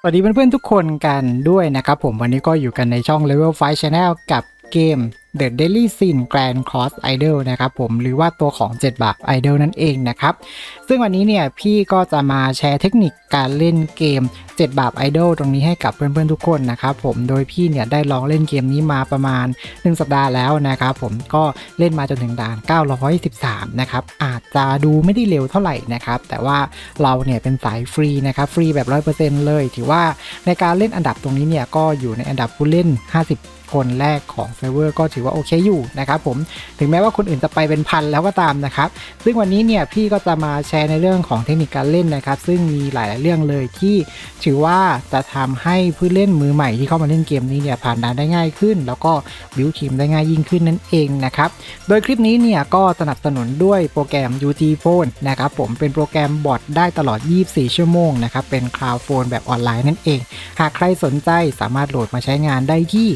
สวัสดีเพื่อนๆทุกคนกันด้วยนะครับผมวันนี้ก็อยู่กันในช่อง Level 5 Channel กับเกม The Daily Sin Grand Cross Idol นะครับผมหรือว่าตัวของ 7 บาท Idol นั่นเองนะครับ ซึ่งวันนี้เนี่ยพี่ก็จะมาแชร์เทคนิคการเล่นเกม 7 บาท Idol ตรงนี้ให้กับเพื่อนๆทุกคนนะครับผมโดยพี่เนี่ยได้ลองเล่นเกมนี้มาประมาณ 1 สัปดาห์แล้วนะครับผมก็เล่นมาจนถึงด่าน 913 นะครับอาจจะดูไม่ได้เร็วเท่าไหร่นะครับแต่ว่าเราเนี่ยเป็นสายฟรีนะครับฟรีแบบ 100%เลย ถือว่าในการเล่นอันดับตรงนี้เนี่ยก็อยู่ในอันดับผู้เล่น 50 คนแรกของเซิร์ฟเวอร์ก็ถือว่าโอเคอยู่นะครับผมถึงแม้ว่าคนอื่นจะไปเป็นพันแล้วก็ตามนะครับ ซึ่งวันนี้เนี่ยพี่ก็จะมาแชร์ในเรื่องของเทคนิคการเล่นนะครับ ซึ่งมีหลาย ๆ เรื่องเลยที่ถือว่าจะทำให้ผู้เล่นมือใหม่ที่เข้ามาเล่นเกมนี้เนี่ยผ่านด่านได้ง่ายขึ้น แล้วก็บิวทีมได้ง่ายยิ่งขึ้นนั่นเองนะครับ โดยคลิปนี้เนี่ยก็สนับสนุนด้วยโปรแกรม UT Phone นะครับผมเป็นโปรแกรมบอทได้ตลอด 24 ชั่วโมงนะครับเป็นคลาวด์โฟนแบบออนไลน์นั่นเอง หากใครสนใจสามารถโหลดมาใช้งานได้ที่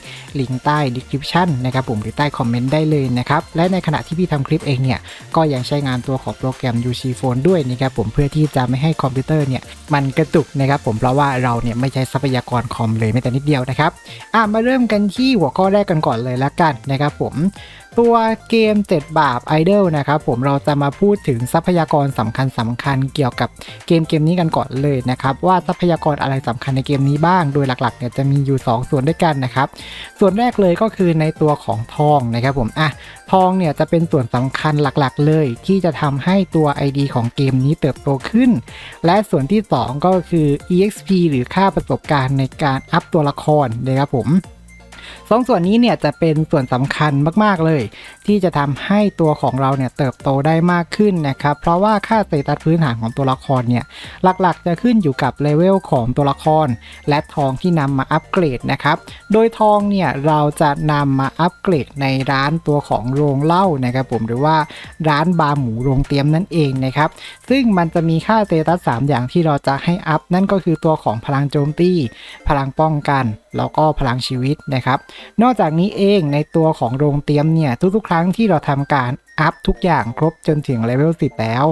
ลิงก์ใต้ description นะครับผมหรือใต้คอมเมนต์ได้เลยนะครับ และในขณะที่พี่ทำคลิปเองเนี่ย ก็ยังใช้งานตัวของโปรแกรม UC Phone ด้วยนะครับผมเพื่อที่จะไม่ให้คอมพิวเตอร์เนี่ยมันกระตุกนะครับผมเพราะว่าเราเนี่ยไม่ใช้ทรัพยากรคอมเลยแม้แต่นิดเดียวนะครับอะมาเริ่มกันที่หัวข้อแรกกันก่อนเลยละกันนะครับผม ตัวเกม 7 บาป Idol นะครับผมเราจะมาพูดถึงทรัพยากรสำคัญสำคัญเกี่ยวกับเกมเกมนี้กันก่อนเลยนะครับว่าทรัพยากรอะไรสำคัญในเกมนี้บ้าง โดยหลักๆเนี่ยจะมีอยู่ 2 ส่วนด้วยกันนะครับส่วนแรกเลยก็คือในตัวของทองนะครับผมอะทองเนี่ยจะเป็นส่วนสำคัญหลักๆ เลย ที่จะทำให้ตัว ID ของเกมนี้เติบโตขึ้น และส่วนที่ 2 ก็คือ EXP หรือค่าประสบการณ์ในการอัพตัวละครนะครับผม สองส่วนนี้เนี่ยจะเป็นส่วนสำคัญมากๆเลย ที่จะทำให้ตัวของเราเนี่ยเติบโตได้มากขึ้นนะครับ เพราะว่าค่าสเตตัสพื้นฐานของตัวละครเนี่ยหลักๆ จะขึ้นอยู่กับเลเวลของตัวละคร และทองที่นำมาอัปเกรดนะครับ โดยทองเนี่ยเราจะนำมาอัปเกรดในร้านตัวของโรงเหล้านะครับผมหรือว่าร้านบาร์หมูโรงเตรียมนั่นเองนะครับ ซึ่งมันจะมีค่าสเตตัส3อย่างที่เราจะให้อัพนั่นก็คือตัวของพลังโจมตี พลังป้องกัน แล้วก็พลังชีวิตนะครับนอกจากนี้เองในตัวของโรงเตรียมเนี่ยทุกๆ ครั้งที่เราทำการ อัพทุกอย่างครบจนถึงเลเวล10 แล้ว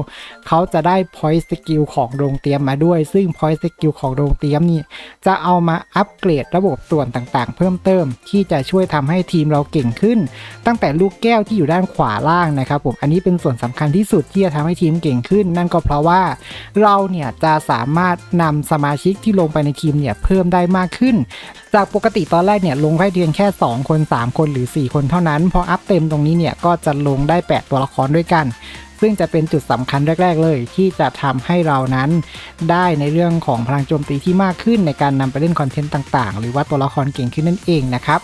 เขาจะได้ point skill ของโรงเตรียมมาด้วย ซึ่ง point skill ของโรงเตรียมนี่จะเอามาอัปเกรดระบบส่วนต่างๆ เพิ่มเติม ที่จะช่วยทำให้ทีมเราเก่งขึ้น ตั้งแต่ลูกแก้วที่อยู่ด้านขวาล่างนะครับผม อันนี้เป็นส่วนสำคัญที่สุดที่จะทำให้ทีมเก่งขึ้น นั่นก็เพราะว่าเราเนี่ยจะสามารถนำสมาชิกที่ลงไปในทีมเนี่ยเพิ่มได้มากขึ้น จากปกติตอนแรกเนี่ยลงได้เพียงแค่ 2 คน 3 คนหรือ 4 คนเท่านั้น พออัพเต็มตรงนี้เนี่ยก็จะลงได้8 ตัวละครด้วยกัน ซึ่งจะเป็นจุดสำคัญแรก ๆ เลย ที่จะทำให้เรานั้น ได้ในเรื่องของพลังโจมตีที่มากขึ้นในการนำไปเล่นคอนเทนต์ต่างๆ หรือว่าตัวละครเก่งขึ้นนั่นเองนะครับ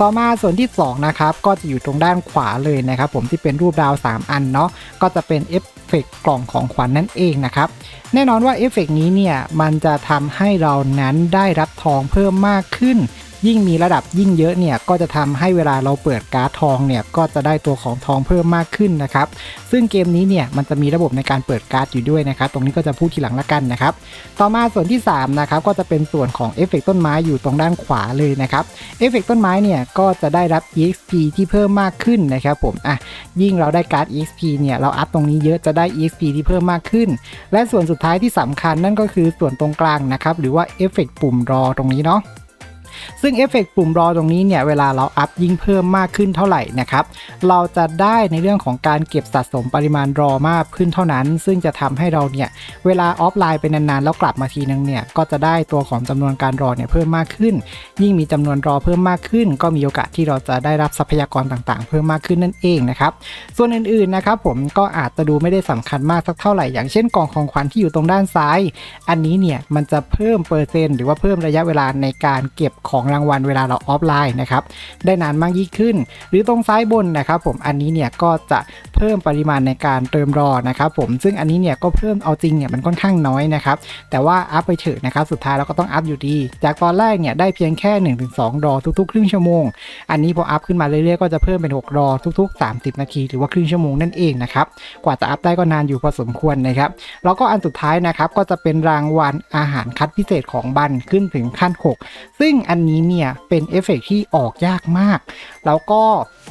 ต่อมาส่วนที่2นะครับก็จะอยู่ตรงด้านขวาเลยนะครับผมที่เป็นรูปดาว 3 อันเนาะก็จะเป็นเอฟเฟกต์กล่องของขวัญนนั่นเองนะครับแน่นอนว่าเอฟเฟกต์นี้เนี่ยมันจะทำให้เรานั้นได้รับทองเพิ่มมากขึ้น ยิ่งมีระดับยิ่งเยอะเนี่ยก็จะทำให้เวลาเราเปิดการ์ดทองเนี่ยก็จะได้ตัวของทองเพิ่มมากขึ้นนะครับ ซึ่งเกมนี้เนี่ยมันจะมีระบบในการเปิดการ์ดอยู่ด้วยนะครับ ตรงนี้ก็จะพูดทีหลังละกันนะครับ ต่อมาส่วนที่3นะครับก็จะเป็นส่วนของเอฟเฟกต้นไม้อยู่ตรงด้านขวาเลยนะครับเอฟเฟกต้นไม้เนี่ยก็จะได้รับ EXP ที่เพิ่มมากขึ้นนะครับผมอะยิ่งเราได้การ์ด EXP เนี่ยเราอัพตรงนี้เยอะจะได้ EXP ที่เพิ่มมากขึ้น และส่วนสุดท้ายที่สำคัญนั่นก็คือส่วนตรงกลางนะครับหรือว่าเอฟเฟกปุ่มรอตรงนี้เนาะ ซึ่งเอฟเฟกต์ปุ่มรอตรงนี้เนี่ยเวลาเราอัพยิ่งเพิ่มมากขึ้นเท่าไหร่นะครับเราจะได้ในเรื่องของการเก็บสะสมปริมาณรอมากขึ้นเท่านั้น ซึ่งจะทำให้เราเนี่ยเวลาออฟไลน์ไปนานๆแล้วกลับมาทีนึงเนี่ยก็จะได้ตัวของจำนวนการรอเนี่ยเพิ่มมากขึ้น ยิ่งมีจำนวนรอเพิ่มมากขึ้น ก็มีโอกาสที่เราจะได้รับทรัพยากรต่างๆ เพิ่มมากขึ้นนั่นเองนะครับส่วนอื่นๆนะครับผมก็อาจจะดูไม่ได้สำคัญมากสักเท่าไหร่อย่างเช่นกล่องของขวัญที่อยู่ตรงด้านซ้าย อันนี้เนี่ยมันจะเพิ่มเปอร์เซ็นต์หรือว่าเพิ่มระยะเวลาในการเก็บขของรางวัลเวลาเราออฟไลน์นะครับได้นานมากยิ่งขึ้น หรือตรงซ้ายบนนะครับผมอันนี้เนี่ยก็จะเพิ่มปริมาณในการเติมรอนะครับผมซึ่งอันนี้เนี่ยก็เพิ่มเอาจริงเนี่ยมันค่อนข้างน้อยนะครับแต่ว่าอัพไปเถอะนะครับสุดท้ายเราก็ต้องอัพอยู่ดี จากตอนแรกเนี่ยได้เพียงแค่ 1-2 รอทุกๆ ครึ่งชั่วโมง อันนี้พออัพขึ้นมาเรื่อยๆก็จะเพิ่มเป็น 6 รอทุก ๆ 30 นาที หรือว่าครึ่งชั่วโมงนั่นเองนะครับกว่าจะอัพได้ก็นานอยู่พอสมควรนะครับแล้วก็อันสุดท้ายนะครับก็จะเป็นรางวัลอาหารคัดพิเศษของบันขึ้นถึงขั้น 6 ซึ่งอันนี้เนี่ยเป็นเอฟเฟกต์ที่ออกยากมาก แล้วก็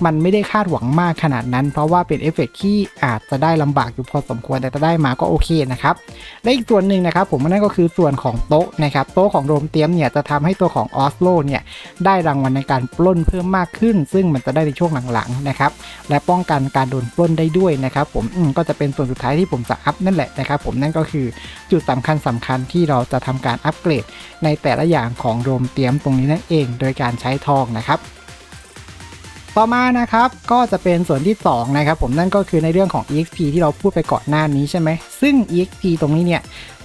มันไม่ได้คาดหวังมากขนาดนั้น เพราะว่าเป็นเอฟเฟกต์ที่อาจจะได้ลำบากอยู่พอสมควรแต่ถ้าได้มาก็โอเคนะครับและอีกส่วนหนึ่งนะครับผมนั่นก็คือส่วนของโต๊ะนะครับโต๊ะของโรมเตียมเนี่ยจะทำให้ตัวของออสโลเนี่ยได้รางวัลในการปล้นเพิ่มมากขึ้น ซึ่งมันจะได้ในช่วงหลังๆนะครับและป้องกันการโดนปล้นได้ด้วยนะครับผมมก็จะเป็นส่วนสุดท้ายที่ผมจะอัพนั่นแหละนะครับผมนั่นก็คือจุดสำคัญสำคัญที่เราจะทำการอัปเกรดในแต่ละอย่างของโรมเตียมตรงนี้นั่นเอง โดยการใช้ทองนะครับ ต่อมานะครับก็จะเป็นส่วนที่ 2 นะครับ ผมนั่นก็คือในเรื่องของ exp ที่เราพูดไปก่อนหน้านี้ใช่ไหมซึ่ง exp ตรงนี้เนี่ย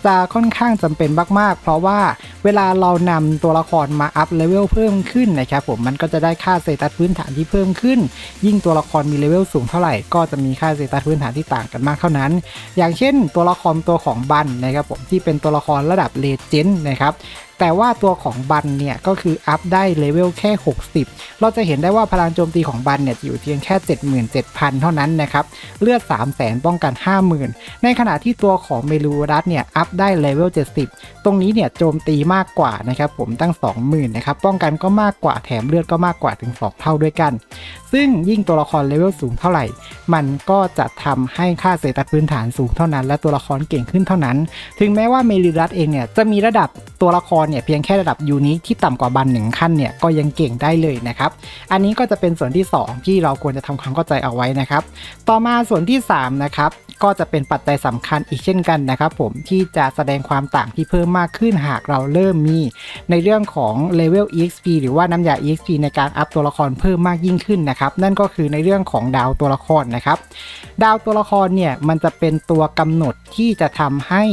จะค่อนข้างจำเป็นมาก ๆ เพราะว่าเวลาเรานำตัวละครมาอัพเลเวลเพิ่มขึ้นนะครับผมมันก็จะได้ค่าเซตัสพื้นฐานที่เพิ่มขึ้น ยิ่งตัวละครมีเลเวลสูงเท่าไหร่ก็จะมีค่าเซตัสพื้นฐานที่ต่างกันมากเท่านั้น อย่างเช่น ตัวละครตัวของบันนะครับผมที่เป็นตัวละครระดับเลเจนด์นะครับ แต่ว่าตัวของบันเนี่ยก็คืออัพได้เลเวลแค่ 60 เราจะเห็นได้ว่าพลังโจมตีของบันเนี่ยอยู่เพียงแค่ 77,000 เท่านั้นนะครับ เลือด 3 0 0 0 0 0 ป้องกัน 50,000 ในขณะที่ตัวของเมลูรัสเนี่ยอัพได้เลเวล 70 ตรงนี้เนี่ยโจมตีมากกว่านะครับผมตั้ง 20,000 นะครับ ป้องกันก็มากกว่าแถมเลือดก็มากกว่าถึง 2 เท่าด้วยกัน ซึ่งยิ่งตัวละครเลเวลสูงเท่าไหร่ มันก็จะทำให้ค่าเศรษฐพื้นฐานสูงเท่านั้น และตัวละครเก่งขึ้นเท่านั้น ถึงแม้ว่าเมลิรัตเองเนี่ยจะมีระดับตัวละครเนี่ยเพียงแค่ระดับยูนิคที่ต่ำกว่าบันหนึ่งขั้นเนี่ยก็ยังเก่งได้เลยนะครับ อันนี้ก็จะเป็นส่วนที่ 2 ที่เราควรจะทำความเข้าใจเอาไว้นะครับ ต่อมาส่วนที่3นะครับ ก็จะเป็นปัจจัยสำคัญอีกเช่นกันนะครับผมที่จะแสดงความต่างที่เพิ่มมากขึ้นหากเราเริ่มมี ในเรื่องของ level exp หรือว่าน้ำยา exp ในการอัพตัวละครเพิ่มมากยิ่งขึ้นนะครับนั่นก็คือในเรื่องของดาวตัวละครนะครับดาวตัวละครเนี่ยมันจะเป็นตัวกำหนดที่จะทำให้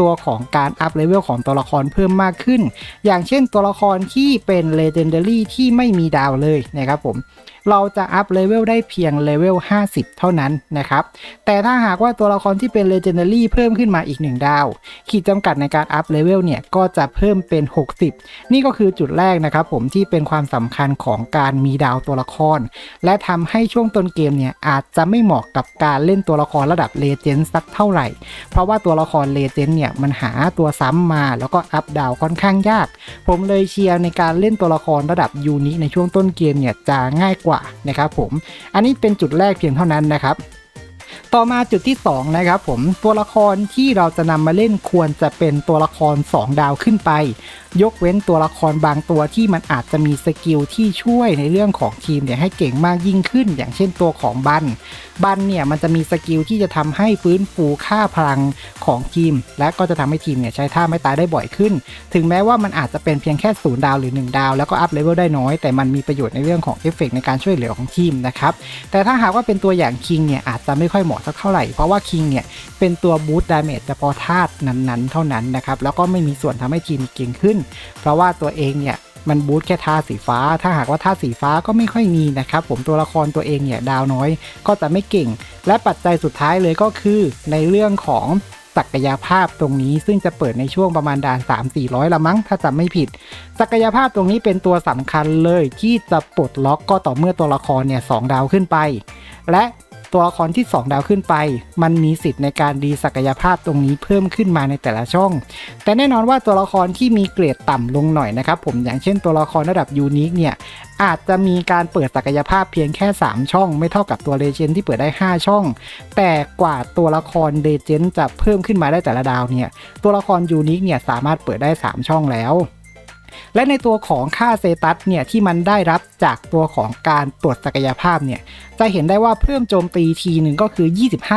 ตัวของการอัพเลเวลของตัวละครเพิ่มมากขึ้น อย่างเช่นตัวละครที่เป็น Legendary ที่ไม่มีดาวเลยนะครับผม เราจะอัพเลเวลได้เพียงเลเวล 50 เท่านั้นนะครับ แต่ถ้าหากว่าตัวละครที่เป็น Legendary เพิ่มขึ้นมาอีก 1 ดาว ขีดจำกัดในการอัพเลเวลเนี่ยก็จะเพิ่มเป็น 60 นี่ก็คือจุดแรกนะครับผมที่เป็นความสำคัญของการมีดาวตัวละคร และทำให้ช่วงต้นเกมเนี่ยอาจจะไม่เหมาะกับการเล่นตัวละครระดับเลเจนด์สักเท่าไหร่ เพราะว่าตัวละครเลเจนด์เนี่ยมันหาตัวซ้ำมาแล้วก็อัพดาวค่อนข้างยาก ผมเลยเชียร์ในการเล่นตัวละครระดับยูนิในช่วงต้นเกมเนี่ยจะง่ายกว่านะครับผม อันนี้เป็นจุดแรกเพียงเท่านั้นนะครับ ต่อมาจุดที่ 2 นะครับผมตัวละครที่เราจะนำมาเล่นควรจะเป็นตัวละคร 2 ดาวขึ้นไป ยกเว้นตัวละครบางตัวที่มันอาจจะมีสกิลที่ช่วยในเรื่องของทีมเนี่ยให้เก่งมากยิ่งขึ้น อย่างเช่นตัวของบัน บันเนี่ยมันจะมีสกิลที่จะทำให้ฟื้นฟูค่าพลังของทีม และก็จะทำให้ทีมเนี่ยใช้ท่าไม่ตายได้บ่อยขึ้น ถึงแม้ว่ามันอาจจะเป็นเพียงแค่ศูนย์ดาวหรือ 1 ดาว แล้วก็อัพเลเวลได้น้อย แต่มันมีประโยชน์ในเรื่องของเอฟเฟกในการช่วยเหลือของทีมนะครับแต่ถ้าหากว่าเป็นตัวอย่างคิงเนี่ยอาจจะไม่ค่อยเหมาะสักเท่าไหร่เพราะว่าคิงเนี่ยเป็นตัวบูตดาเมจเฉพาะธาตุนั้นๆ เท่านั้นนะครับแล้วก็ไม่มีส่วนทำให้ทีมเก่งขึ้น เพราะว่าตัวเองเนี่ย มันบูสต์แค่ท่าสีฟ้า ถ้าหากว่าท่าสีฟ้าก็ไม่ค่อยมีนะครับผมตัวละครตัวเองเนี่ยดาวน้อยก็จะไม่เก่ง และปัจจัยสุดท้ายเลยก็คือในเรื่องของศักยภาพตรงนี้ซึ่งจะเปิดในช่วงประมาณด่าน 3-400 ละมั้งถ้าจำไม่ผิด ศักยภาพตรงนี้เป็นตัวสำคัญเลยที่จะปลดล็อกก็ต่อเมื่อตัวละครเนี่ยสองดาวขึ้นไป และ ตัวละครที่ 2 ดาวขึ้นไป มันมีสิทธิ์ในการดีศักยภาพตรงนี้เพิ่มขึ้นมาในแต่ละช่อง แต่แน่นอนว่าตัวละครที่มีเกรดต่ำลงหน่อยนะครับผมอย่างเช่นตัวละครระดับยูนิคเนี่ยอาจจะมีการเปิดศักยภาพเพียงแค่ 3 ช่อง ไม่เท่ากับตัวเลเจนที่เปิดได้ 5 ช่อง แต่กว่าตัวละครเลเจนจะเพิ่มขึ้นมาได้แต่ละดาวเนี่ยตัวละครยูนิคเนี่ยสามารถเปิดได้ 3 ช่องแล้ว และในตัวของค่าเซตัสเนี่ยที่มันได้รับจากตัวของการตรวจศักยภาพเนี่ยจะเห็นได้ว่าเพิ่มโจมตีทีหนึ่งก็คือ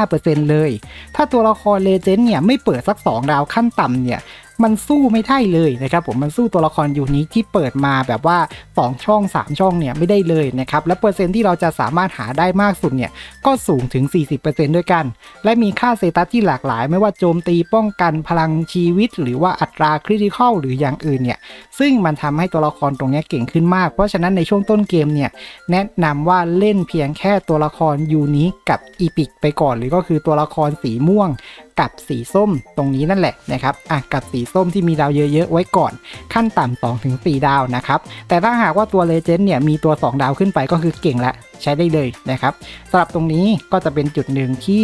25%เลย ถ้าตัวละครเลเจนด์เนี่ยไม่เปิดสัก 2 ดาวขั้นต่ำเนี่ย มันสู้ไม่ได้เลยนะครับผมมันสู้ตัวละครยูนิคที่เปิดมาแบบว่า 2 ช่อง 3 ช่องเนี่ยไม่ได้เลยนะครับและเปอร์เซ็นต์ที่เราจะสามารถหาได้มากสุดเนี่ยก็สูงถึง 40%ด้วยกัน และมีค่าเซตัสที่หลากหลาย ไม่ว่าโจมตีป้องกันพลังชีวิต หรือว่าอัตราคริติคอลหรืออย่างอื่นเนี่ยซึ่งมันทำให้ตัวละครตรงนี้เก่งขึ้นมาก เพราะฉะนั้นในช่วงต้นเกมเนี่ยแนะนำว่าเล่นเพียงแค่ตัวละครยูนิคกับอีพิกไปก่อน หรือก็คือตัวละครสีม่วง กับสีส้มตรงนี้นั่นแหละนะครับอะกับสีส้มที่มีดาวเยอะๆไว้ก่อน ขั้นต่ำ2ถึง4ดาวนะครับ แต่ถ้าหากว่าตัวเลเจนด์เนี่ยมีตัว 2 ดาวขึ้นไปก็คือเก่งละใช้ได้เลยนะครับสำหรับตรงนี้ก็จะเป็นจุดหนึ่งที่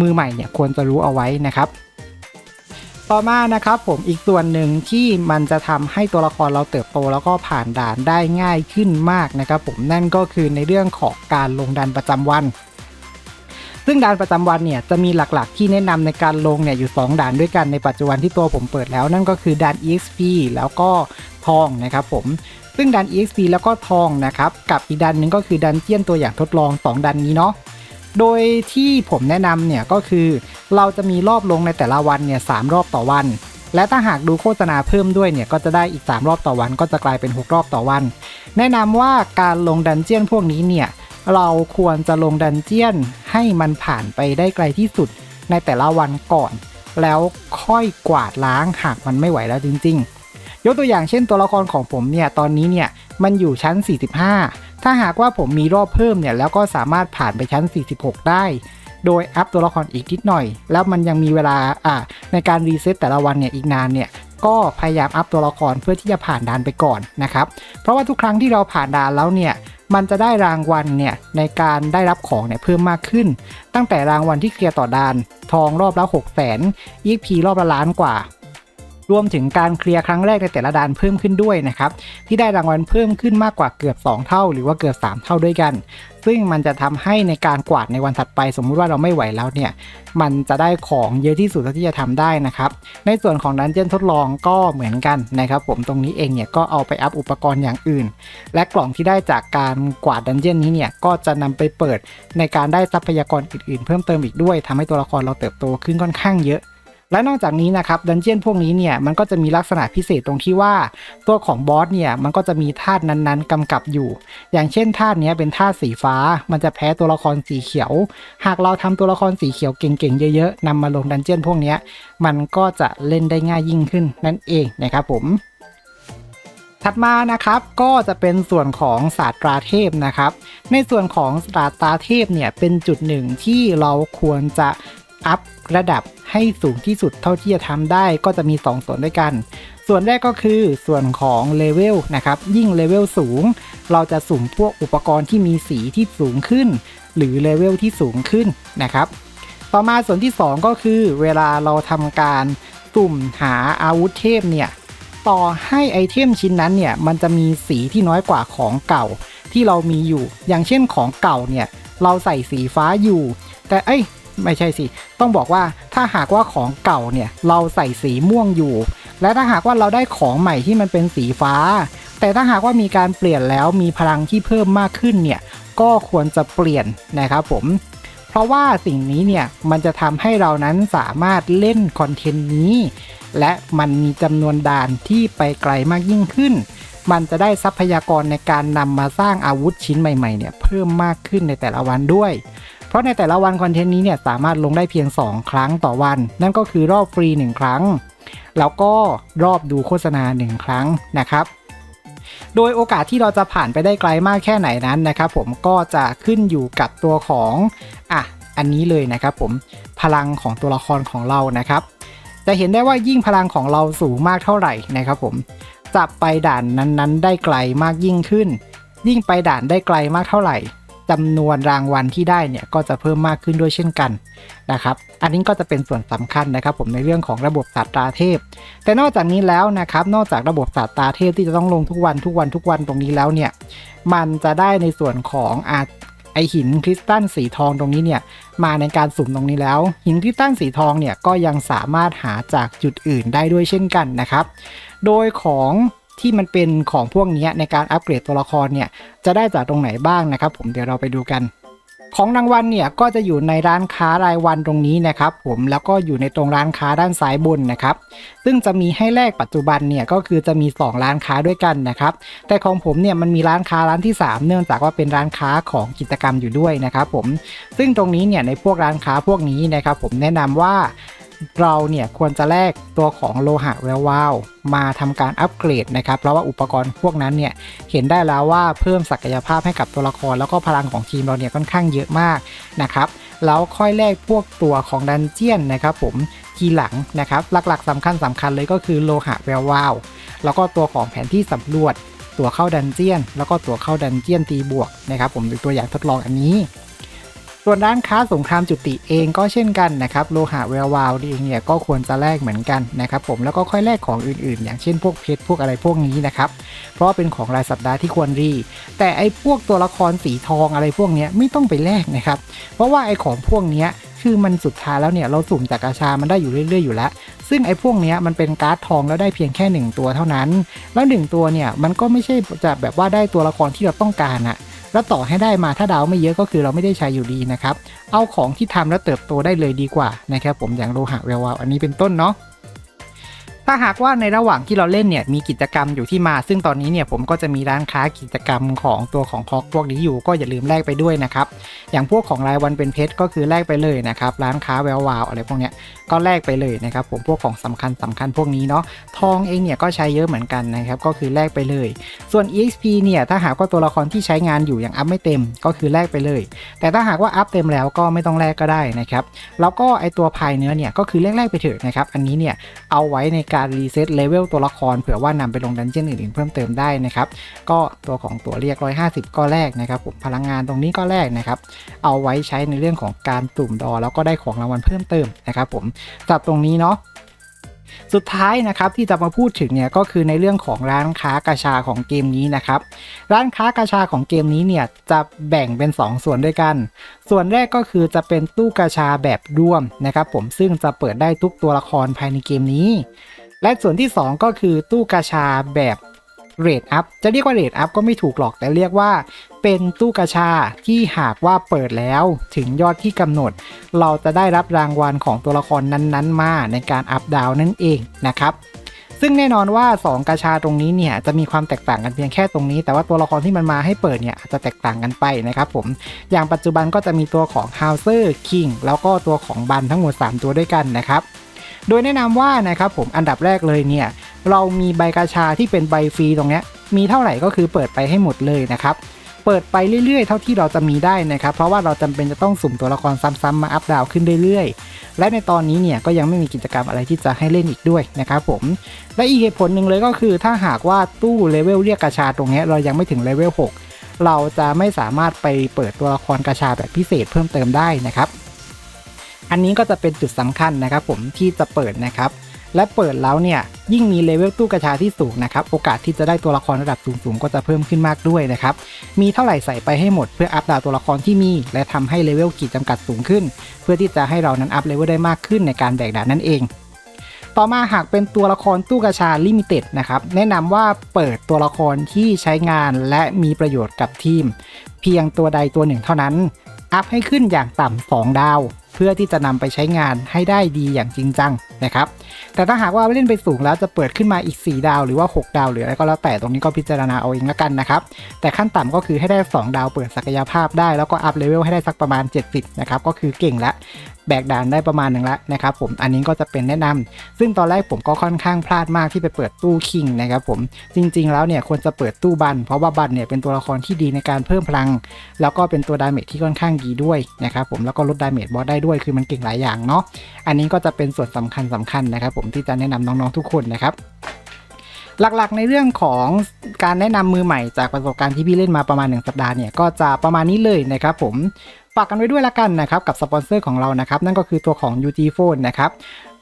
มือใหม่เนี่ยควรจะรู้เอาไว้นะครับต่อมานะครับผมอีกส่วนหนึ่งที่มันจะทำให้ตัวละครเราเติบโตแล้วก็ผ่านด่านได้ง่ายขึ้นมากนะครับผมนั่นก็คือในเรื่องของการลงดันประจำวัน ซึ่งด่านประจำวันเนี่ยจะมีหลักๆ ที่แนะนำในการลงเนี่ยอยู่ 2 ด่านด้วยกันในปัจจุบันที่ตัวผมเปิดแล้วนั่นก็คือด่าน EXP แล้วก็ทองนะครับผมซึ่งดัน EXP แล้วก็ทองนะครับ กับอีกดันหนึ่งก็คือดันเจียนตัวอย่างทดลอง 2 ดันนี้เนาะ โดยที่ผมแนะนำเนี่ยก็คือเราจะมีรอบลงในแต่ละวันเนี่ยสรอบต่อวัน และถ้าหากดูโฆษณาเพิ่มด้วยเนี่ยก็จะได้อีก 3 รอบต่อวัน ก็จะกลายเป็น 6 รอบต่อวัน แนะนำว่าการลงดันเจียนพวกนี้เนี่ย เราควรจะลงดันเจียนให้มันผ่านไปได้ไกลที่สุดในแต่ละวันก่อน แล้วค่อยกวาดล้างหากมันไม่ไหวแล้วจริง ๆ ยกตัวอย่างเช่นตัวละครของผมเนี่ยตอนนี้เนี่ยมันอยู่ชั้น 45 ถ้าหากว่าผมมีรอบเพิ่มเนี่ยแล้วก็สามารถผ่านไปชั้น 46 ได้ โดยอัพตัวละครอีกนิดหน่อย แล้วมันยังมีเวลาอ่าในการรีเซ็ตแต่ละวันเนี่ยอีกนานเนี่ย ก็พยายามอัพตัวละครเพื่อที่จะผ่านด่านไปก่อนนะครับ เพราะว่าทุกครั้งที่เราผ่านด่านแล้วเนี่ยมันจะได้รางวัลเนี่ยในการได้รับของเนี่ยเพิ่มมากขึ้น ตั้งแต่รางวัลที่เคลียร์ต่อด่าน ทองรอบละ6 0 0 0 0 0 EP รอบละล้านกว่า รวมถึงการเคลียร์ครั้งแรกในแต่ละด่านเพิ่มขึ้นด้วยนะครับ ที่ได้รางวัลเพิ่มขึ้นมากกว่าเกือบ 2 เท่า หรือว่าเกือบ 3 เท่าด้วยกัน ซึ่งมันจะทำให้ในการกวาดในวันถัดไป สมมุติว่าเราไม่ไหวแล้วเนี่ย มันจะได้ของเยอะที่สุดที่จะทำได้นะครับ ในส่วนของดันเจี้ยนทดลองก็เหมือนกันนะครับ ผมตรงนี้เองเนี่ยก็เอาไปอัพอุปกรณ์อย่างอื่น และกล่องที่ได้จากการกวาดดันเจี้ยนนี้เนี่ยก็จะนำไปเปิดในการได้ทรัพยากรอื่นๆ เพิ่มเติมอีกด้วยทำให้ตัวละครเราเติบโตขึ้นค่อนข้างเยอะ และนอกจากนี้นะครับดันเจียนพวกนี้เนี่ยมันก็จะมีลักษณะพิเศษตรงที่ว่า ตัวของบอสเนี่ยมันก็จะมีธาตุนั้นๆกำกับอยู่ อย่างเช่นธาตุนี้เป็นธาตุสีฟ้า มันจะแพ้ตัวละครสีเขียว หากเราทำตัวละครสีเขียวเก่งๆเยอะๆนำมาลงดันเจียนพวกนี้มันก็จะเล่นได้ง่ายยิ่งขึ้นนั่นเองนะครับผมถัดมานะครับก็จะเป็นส่วนของศาสตราเทพนะครับ ในส่วนของศาสตราเทพเนี่ยเป็นจุดหนึ่งที่เราควรจะ อัพระดับให้สูงที่สุดเท่าที่จะทำได้ก็จะมี 2 ส่วนด้วยกัน ส่วนแรกก็คือส่วนของเลเวลนะครับ ยิ่งเลเวลสูง เราจะสุ่มพวกอุปกรณ์ที่มีสีที่สูงขึ้น หรือเลเวลที่สูงขึ้นนะครับ ต่อมาส่วนที่ 2 ก็คือ เวลาเราทำการสุ่มหาอาวุธเทพเนี่ยต่อให้ไอเทมชิ้นนั้นเนี่ยมันจะมีสีที่น้อยกว่าของเก่าที่เรามีอยู่ อย่างเช่นของเก่าเนี่ยเราใส่สีฟ้าอยู่ แต่เอ้ ไม่ใช่สิ ต้องบอกว่าถ้าหากว่าของเก่าเนี่ยเราใส่สีม่วงอยู่ และถ้าหากว่าเราได้ของใหม่ที่มันเป็นสีฟ้า แต่ถ้าหากว่ามีการเปลี่ยนแล้วมีพลังที่เพิ่มมากขึ้นเนี่ยก็ควรจะเปลี่ยนนะครับผม เพราะว่าสิ่งนี้เนี่ยมันจะทำให้เรานั้นสามารถเล่นคอนเทนต์นี้ และมันมีจำนวนด่านที่ไปไกลมากยิ่งขึ้น มันจะได้ทรัพยากรในการนำมาสร้างอาวุธชิ้นใหม่ๆเนี่ยเพิ่มมากขึ้นในแต่ละวันด้วย ราะในแต่ละวันคอนเทนต์นี้เนี่ยสามารถลงได้เพียง 2 ครั้งต่อวัน นั่นก็คือรอบฟรี 1 ครั้ง แล้วก็รอบดูโฆษณา 1 ครั้งนะครับโดยโอกาสที่เราจะผ่านไปได้ไกลมากแค่ไหนนั้นนะครับผมก็จะขึ้นอยู่กับตัวของอะอันนี้เลยนะครับผมพลังของตัวละครของเรานะครับ จะเห็นได้ว่ายิ่งพลังของเราสูงมากเท่าไหร่นะครับผมจะไปด่านนั้นๆ ได้ไกลมากยิ่งขึ้น ยิ่งไปด่านได้ไกลมากเท่าไหร่ จำนวนรางวัลที่ได้เนี่ยก็จะเพิ่มมากขึ้นด้วยเช่นกันนะครับ อันนี้ก็จะเป็นส่วนสำคัญนะครับผมในเรื่องของระบบศาสตราเทพ แต่นอกจากนี้แล้วนะครับ นอกจากระบบศาสตราเทพที่จะต้องลงทุกวันทุกวันทุกวันตรงนี้แล้วเนี่ย มันจะได้ในส่วนของอาไอหินคริสตัลสีทองตรงนี้เนี่ยมาในการสุ่มตรงนี้แล้ว หินคริสตัลสีทองเนี่ยก็ยังสามารถหาจากจุดอื่นได้ด้วยเช่นกันนะครับ โดยของ ที่มันเป็นของพวกนี้ในการอัปเกรดตัวละครเนี่ยจะได้จากตรงไหนบ้างนะครับ ผมเดี๋ยวเราไปดูกัน ของรางวัลเนี่ยก็จะอยู่ในร้านค้ารายวันตรงนี้นะครับ ผมแล้วก็อยู่ในตรงร้านค้าด้านซ้ายบนนะครับ ซึ่งจะมีให้แลกปัจจุบันเนี่ยก็คือจะมี 2 ร้านค้าด้วยกันนะครับ แต่ของผมเนี่ยมันมีร้านค้าร้านที่ 3 เนื่องจากว่าเป็นร้านค้าของกิจกรรมอยู่ด้วยนะครับ ผมซึ่งตรงนี้เนี่ยในพวกร้านค้าพวกนี้นะครับ ผมแนะนำว่า เราเนี่ยควรจะแลกตัวของโลหะแวววาวมาทำการอัปเกรดนะครับ เพราะว่าอุปกรณ์พวกนั้นเนี่ยเห็นได้แล้วว่าเพิ่มศักยภาพให้กับตัวละคร แล้วก็พลังของทีมเราเนี่ยค่อนข้างเยอะมากนะครับแล้วค่อยแลกพวกตัวของดันเจียนนะครับผมทีหลังนะครับหลักๆสำคัญสำคัญเลยก็คือโลหะแวววาวแล้วก็ตัวของแผนที่สำรวจตัวเข้าดันเจียน แล้วก็ตัวเข้าดันเจียนตีบวกนะครับผมหรือตัวอย่างทดลองอันนี้ ส่วนร้านค้าสงครามจุติเองก็เช่นกันนะครับโลหะแวววาวเองเนี่ยก็ควรจะแลกเหมือนกันนะครับผมแล้วก็ค่อยแลกของอื่นๆ อย่างเช่นพวกเพชรพวกอะไรพวกนี้นะครับเพราะว่าเป็นของรายสัปดาห์ที่ควรรี แต่ไอ้พวกตัวละครสีทองอะไรพวกนี้ไม่ต้องไปแลกนะครับเพราะว่าไอ้ของพวกนี้คือมันสุดท้ายแล้วเนี่ยเราสุ่มจากกาชา มันได้อยู่เรื่อย ๆ อยู่แล้ว ซึ่งไอ้พวกเนี้ยมันเป็นการ์ดทองแล้วได้เพียงแค่หนึ่งตัวเท่านั้น แล้วหนึ่งตัวเนี่ยมันก็ไม่ใช่จะแบบว่าได้ตัวละครที่เราต้องการอะ แล้วต่อให้ได้มาถ้าดาวไม่เยอะก็คือเราไม่ได้ใช้อยู่ดีนะครับ เอาของที่ทำแล้วเติบโตได้เลยดีกว่านะครับผมอย่างโลหะแวววาวอันนี้เป็นต้นเนาะ ถ้าหากว่าในระหว่างที่เราเล่นเนี่ยมีกิจกรรมอยู่ที่มา ซึ่งตอนนี้เนี่ยผมก็จะมีร้านค้ากิจกรรมของตัวของฮอกพวกนี้อยู่ก็อย่าลืมแลกไปด้วยนะครับอย่างพวกของรายวันเป็นเพชรก็คือแลกไปเลยนะครับร้านค้าแวววาวอะไรพวกเนี้ยก็แลกไปเลยนะครับผมพวกของสำคัญสำคัญพวกนี้เนาะทองเองเนี่ยก็ใช้เยอะเหมือนกันนะครับก็คือแลกไปเลย ส่วน exp เนี่ยถ้าหากว่าตัวละครที่ใช้งานอยู่อย่างอัพไม่เต็มก็คือแลกไปเลย แต่ถ้าหากว่าอัพเต็มแล้วก็ไม่ต้องแลกก็ได้นะครับแล้วก็ไอตัวพายเนื้อเนี่ยก็คือแลกๆไปเถอะนะครับอันนี้เนี่ยเอาไว้ในการรีเซ็ตเลเวลตัวละครเผื่อว่านำไปลงดันเจี้ยนอื่นๆเพิ่มเติมได้นะครับ ก็ตัวของตัวเรียก 150 ก็แลกนะครับผมพลังงานตรงนี้ก็แลกนะครับ เอาไว้ใช้ในเรื่องของการตุ่มดอ แล้วก็ได้ของรางวัลเพิ่มเติมนะครับผมสำหรับตรงนี้เนาะสุดท้ายนะครับที่จะมาพูดถึงเนี่ยก็คือในเรื่องของร้านค้ากาชาของเกมนี้นะครับ ร้านค้ากาชาของเกมนี้เนี่ยจะแบ่งเป็น 2 ส่วนด้วยกัน ส่วนแรกก็คือจะเป็นตู้กาชาแบบร่วมนะครับผมซึ่งจะเปิดได้ทุกตัวละครภายในเกมนี้ และส่วนที่ 2 ก็คือตู้กาชาแบบเรทอัพจะเรียกว่าเรทอัพก็ไม่ถูกหรอกแต่เรียกว่า เป็นตู้กาชาที่หากว่าเปิดแล้วถึงยอดที่กำหนด เราจะได้รับรางวัลของตัวละครนั้นๆ มาในการอัพดาวนั่นเองนะครับซึ่งแน่นอนว่า 2 กาชาตรงนี้เนี่ยจะมีความแตกต่างกันเพียงแค่ตรงนี้ แต่ว่าตัวละครที่มันมาให้เปิดเนี่ยอาจจะแตกต่างกันไปนะครับผมอย่างปัจจุบันก็จะมีตัวของ h o u s e r King แล้วก็ตัวของบันทั้งหมด 3 ตัวด้วยกันนะครับ โดยแนะนำว่านะครับผมอันดับแรกเลยเนี่ยเรามีใบกาชาที่เป็นใบฟรีตรงนี้มีเท่าไหร่ก็คือเปิดไปให้หมดเลยนะครับเปิดไปเรื่อยๆ เท่าที่เราจะมีได้นะครับ เพราะว่าเราจำเป็นจะต้องสุ่มตัวละครซ้ำๆมาอัพดาวขึ้นเรื่อยๆ และในตอนนี้เนี่ยก็ยังไม่มีกิจกรรมอะไรที่จะให้เล่นอีกด้วยนะครับผม และอีกเหตุผลหนึ่งเลยก็คือ ถ้าหากว่าตู้เลเวลเรียกกาชาตรงนี้เรายังไม่ถึงเลเวล6 เราจะไม่สามารถไปเปิดตัวละครกาชาแบบพิเศษเพิ่มเติมได้นะครับ อันนี้ก็จะเป็นจุดสำคัญนะครับผมที่จะเปิดนะครับ และเปิดแล้วเนี่ยยิ่งมีเลเวลตู้กระชาที่สูงนะครับโอกาสที่จะได้ตัวละครระดับสูงๆ ก็จะเพิ่มขึ้นมากด้วยนะครับมีเท่าไหร่ใส่ไปให้หมดเพื่ออัพดาวตัวละครที่มี และทำให้เลเวลขีดจำกัดสูงขึ้น เพื่อที่จะให้เรานั้นอัพเลเวลได้มากขึ้นในการแบกดานนั่นเองต่อมาหากเป็นตัวละครตู้กระชาลิมิเต็ดนะครับ แนะนำว่าเปิดตัวละครที่ใช้งานและมีประโยชน์กับทีม เพียงตัวใดตัวหนึ่งเท่านั้น อัพให้ขึ้นอย่างต่ำ2ดาว เพื่อที่จะนำไปใช้งานให้ได้ดีอย่างจริงจังนะครับ แต่ถ้าหากว่าเล่นไปสูงแล้วจะเปิดขึ้นมาอีก 4 ดาวหรือว่า 6 ดาวหรืออะไรก็แล้วแต่ตรงนี้ก็พิจารณาเอาเองละกันนะครับ แต่ขั้นต่ำก็คือให้ได้ 2 ดาวเปิดศักยภาพได้แล้วก็อัพเลเวลให้ได้สักประมาณ 70นะครับก็คือเก่งละ แบกด่านได้ประมาณหนึ่งแล้วนะครับผมอันนี้ก็จะเป็นแนะนำซึ่งตอนแรกผมก็ค่อนข้างพลาดมากที่ไปเปิดตู้คิงนะครับผมจริง ๆ แล้วเนี่ยควรจะเปิดตู้บัน เพราะว่าบันเนี่ยเป็นตัวละครที่ดีในการเพิ่มพลัง แล้วก็เป็นตัวดาเมจที่ค่อนข้างดีด้วยนะครับผมแล้วก็ลดดาเมจบอสได้ด้วยคือมันเก่งหลายอย่างเนาะอันนี้ก็จะเป็นส่วนสำคัญสำคัญนะครับผมที่จะแนะนำน้องๆทุกคนนะครับหลักๆ ในเรื่องของการแนะนำมือใหม่จากประสบการณ์ที่พี่เล่นมาประมาณ 1 สัปดาห์เนี่ยก็จะประมาณนี้เลยนะครับผม ฝากกันไว้ด้วยละกันนะครับกับสปอนเซอร์ของเรานะครับนั่นก็คือตัวของ UG Phone นะครับ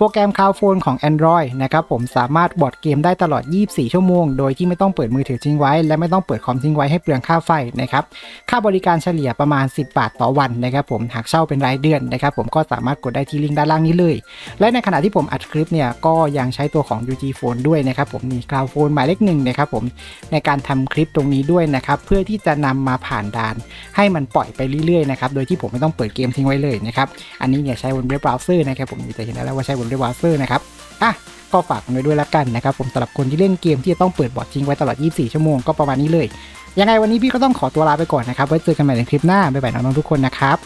รแกรมคาวโฟนของ Android นะครับผมสามารถบอดเกมได้ตลอด 24 ชั่วโมง โดยที่ไม่ต้องเปิดมือถือทิ้งไว้ และไม่ต้องเปิดคอมทิ้งไว้ให้เปลืองค่าไฟนะครับค่าบริการเฉลี่ยประมาณ 10 บาทต่อวันนะครับผมหากเช่าเป็นรายเดือนนะครับผมก็สามารถกดได้ที่ลิงก์ด้านล่างนี้เลย และในขณะที่ผมอัดคลิปเนี่ยก็ยังใช้ตัวของ UG Phone ด้วยนะครับผมมี Cloud Phone หมายเลขหนึ่งนะครับผมในการทำคลิปตรงนี้ด้วยนะครับเพื่อที่จะนำมาผ่านด่าน ให้มันปล่อยไปเรื่อยๆนะครับโดยที่ผมไม่ต้องเปิดเกมทิ้งไว้เลยนะครับอันนี้เนี่ยใช้บนเว็บเบราว์เซอร์นะครับผมจะเห็นได้แล้วว่าใช้บนเว็บเบราว์เซอร์นะครับอะก็ฝากกันไว้ด้วยละกันนะครับผมสำหรับคนที่เล่นเกมที่จะต้องเปิดบอร์ดจริงไว้ตลอด 24 ชั่วโมงก็ประมาณนี้เลย ยังไงวันนี้พี่ก็ต้องขอตัวลาไปก่อนนะครับไว้เจอกันใหม่ในคลิปหน้าบ๊ายบายน้องๆทุกคนนะครับ